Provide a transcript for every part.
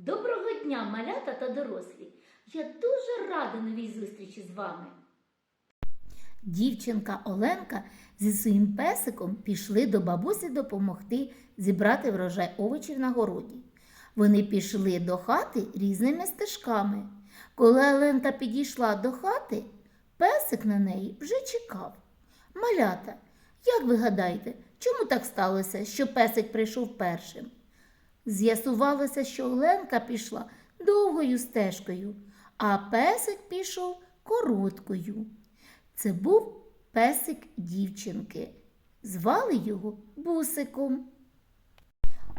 Доброго дня, малята та дорослі! Я дуже рада новій зустрічі з вами. Дівчинка Оленка зі своїм песиком пішли до бабусі допомогти зібрати врожай овочів на городі. Вони пішли до хати різними стежками. Коли Оленка підійшла до хати, песик на неї вже чекав. Малята, як ви гадаєте, чому так сталося, що песик прийшов першим? З'ясувалося, що Оленка пішла довгою стежкою, а песик пішов короткою. Це був песик дівчинки. Звали його Бусиком.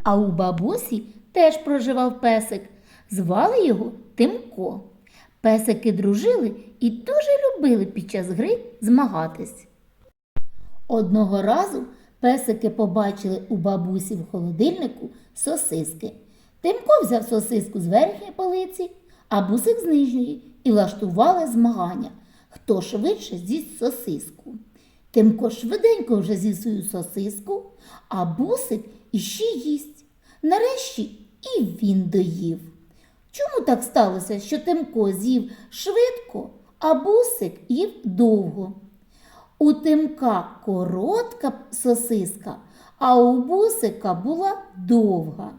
А у бабусі теж проживав песик. Звали його Тимко. Песики дружили і дуже любили під час гри змагатись. Одного разу песики побачили у бабусі в холодильнику сосиски. Тимко взяв сосиску з верхньої полиці, а бусик з нижньої і влаштували змагання, хто швидше з'їсть сосиску. Тимко швиденько вже з'їв свою сосиску, а бусик іще їсть. Нарешті і він доїв. Чому так сталося, що Тимко з'їв швидко, а бусик їв довго? У Тимка коротка сосиска, а у бусика була довга.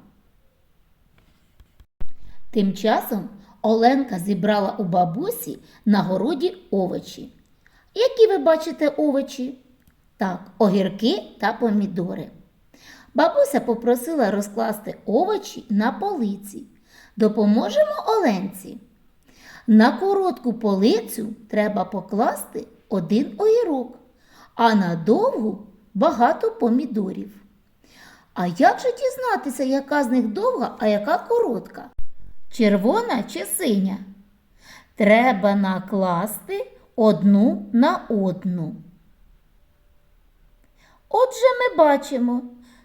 Тим часом Оленка зібрала у бабусі на городі овочі. Які ви бачите овочі? Так, огірки та помідори. Бабуся попросила розкласти овочі на полиці. Допоможемо Оленці. На коротку полицю треба покласти один огірок, а на довгу багато помідорів. А як же дізнатися, яка з них довга, а яка коротка? Червона чи синя? Треба накласти одну на одну. Отже, ми бачимо,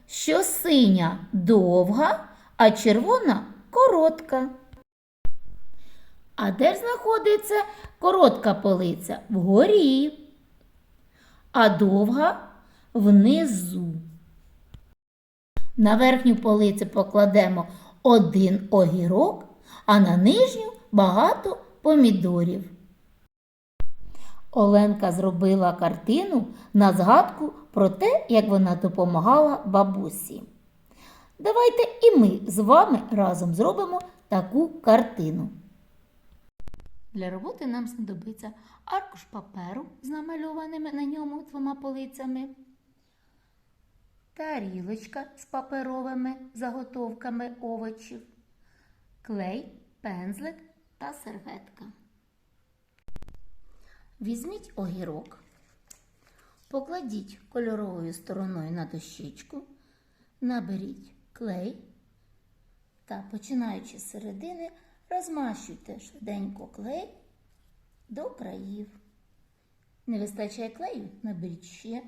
що синя довга, а червона коротка. А де ж знаходиться коротка полиця? Вгорі, а довга внизу. На верхню полицю покладемо один огірок, а на нижню багато помідорів. Оленка зробила картину на згадку про те, як вона допомагала бабусі. Давайте і ми з вами разом зробимо таку картину. Для роботи нам знадобиться аркуш паперу з намальованими на ньому двома полицями, тарілочка з паперовими заготовками овочів, клей, пензлик та серветка. Візьміть огірок, покладіть кольоровою стороною на дощечку, наберіть клей та, починаючи з середини, розмащуйте швиденько клей до країв. Не вистачає клею, наберіть ще.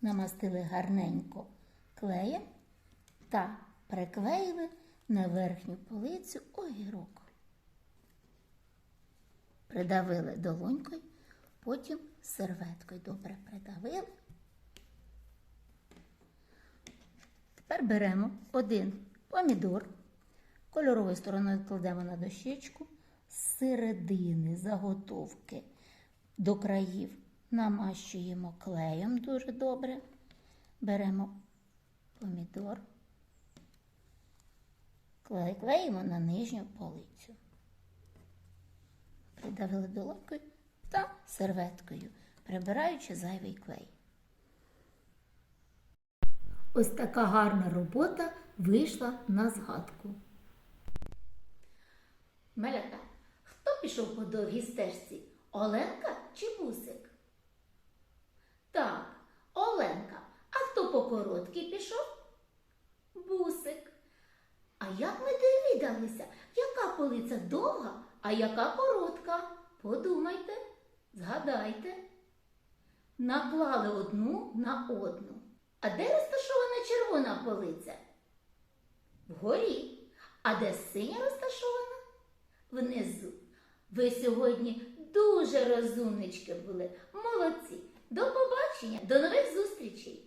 Намастили гарненько клеєм та приклеїли на верхню полицю огірок. Придавили долонькою, потім серветкою добре придавили. Тепер беремо один помідор, кольоровою стороною кладемо на дощечку, з середини заготовки до країв намащуємо клеєм дуже добре. Беремо помідор, клеїмо на нижню полицю. Придавили долонькою та серветкою, прибираючи зайвий клей. Ось така гарна робота вийшла на згадку. Малята, хто пішов по довгій стежці? Оленка чи бусик? Так, Оленка. А хто по короткій пішов? Бусик. А як ми довідалися, яка полиця довга, а яка коротка? Подумайте, згадайте. Наклали одну на одну. А де розташована червона полиця? Вгорі. А де синя розташована? Внизу. Ви сьогодні дуже розумнички були. Молодці. До побачення, до нових зустрічей!